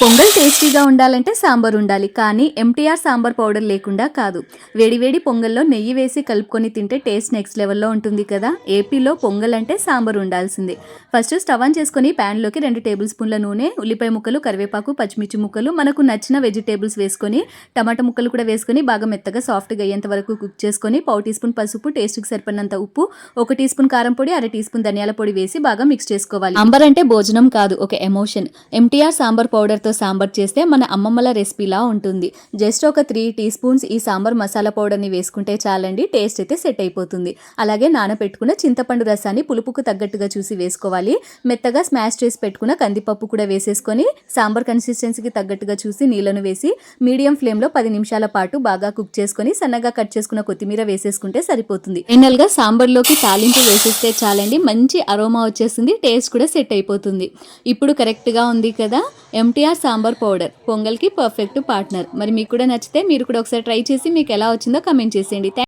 పొంగల్ టేస్టీగా ఉండాలంటే సాంబార్ ఉండాలి కానీ ఎంటీఆర్ సాంబార్ పౌడర్ లేకుండా కాదు. వేడివేడి పొంగల్లో నెయ్యి వేసి కలుపుకొని తింటే టేస్ట్ నెక్స్ట్ లెవెల్లో ఉంటుంది కదా. ఏపీలో పొంగల్ అంటే సాంబార్ ఉండాల్సిందే. ఫస్ట్ స్టవ్ ఆన్ చేసుకొని ప్యాన్లోకి రెండు టేబుల్ స్పూన్ల నూనె ఉల్లిపాయ ముక్కలు కరివేపాకు పచ్చిమిర్చి ముక్కలు మనకు నచ్చిన వెజిటేబుల్స్ వేసుకొని టమాటా ముక్కలు కూడా వేసుకొని బాగా మెత్తగా సాఫ్ట్గా అయ్యేంత వరకు కుక్ చేసుకొని పావు టీ స్పూన్ పసుపు టేస్ట్కి సరిపడినంత ఉప్పు ఒక టీ స్పూన్ కారం పొడి అర టీ స్పూన్ ధనియాల పొడి వేసి బాగా మిక్స్ చేసుకోవాలి. అంబర్ అంటే భోజనం కాదు ఒక ఎమోషన్. ఎంటీఆర్ సాంబార్ పౌడర్ పౌడర్తో సాంబార్ చేస్తే మన అమ్మమ్మల రెసిపీలా ఉంటుంది. జస్ట్ ఒక త్రీ టీ స్పూన్స్ ఈ సాంబార్ మసాలా పౌడర్ని వేసుకుంటే చాలండి టేస్ట్ అయితే సెట్ అయిపోతుంది. అలాగే నానబెట్టుకున్న చింతపండు రసాన్ని పులుపుకు తగ్గట్టుగా చూసి వేసుకోవాలి. మెత్తగా స్మాష్ చేసి పెట్టుకున్న కందిపప్పు కూడా వేసేసుకొని సాంబార్ కన్సిస్టెన్సీకి తగ్గట్టుగా చూసి నీళ్ళను వేసి మీడియం ఫ్లేమ్లో పది నిమిషాల పాటు బాగా కుక్ చేసుకొని సన్నగా కట్ చేసుకున్న కొత్తిమీర వేసేసుకుంటే సరిపోతుంది. ఫైనల్గా సాంబార్లోకి తాలింపు వేసేస్తే చాలండి మంచి అరోమా వచ్చేస్తుంది టేస్ట్ కూడా సెట్ అయిపోతుంది. ఇప్పుడు కరెక్ట్గా ఉంది కదా? MTR sambar powder. పొంగల్కి perfect partner మరి మీకు కూడా నచ్చితే మీరు కూడా ఒకసారి ట్రై చేసి మీకు ఎలా వచ్చిందో కమెంట్ చేసేయండి.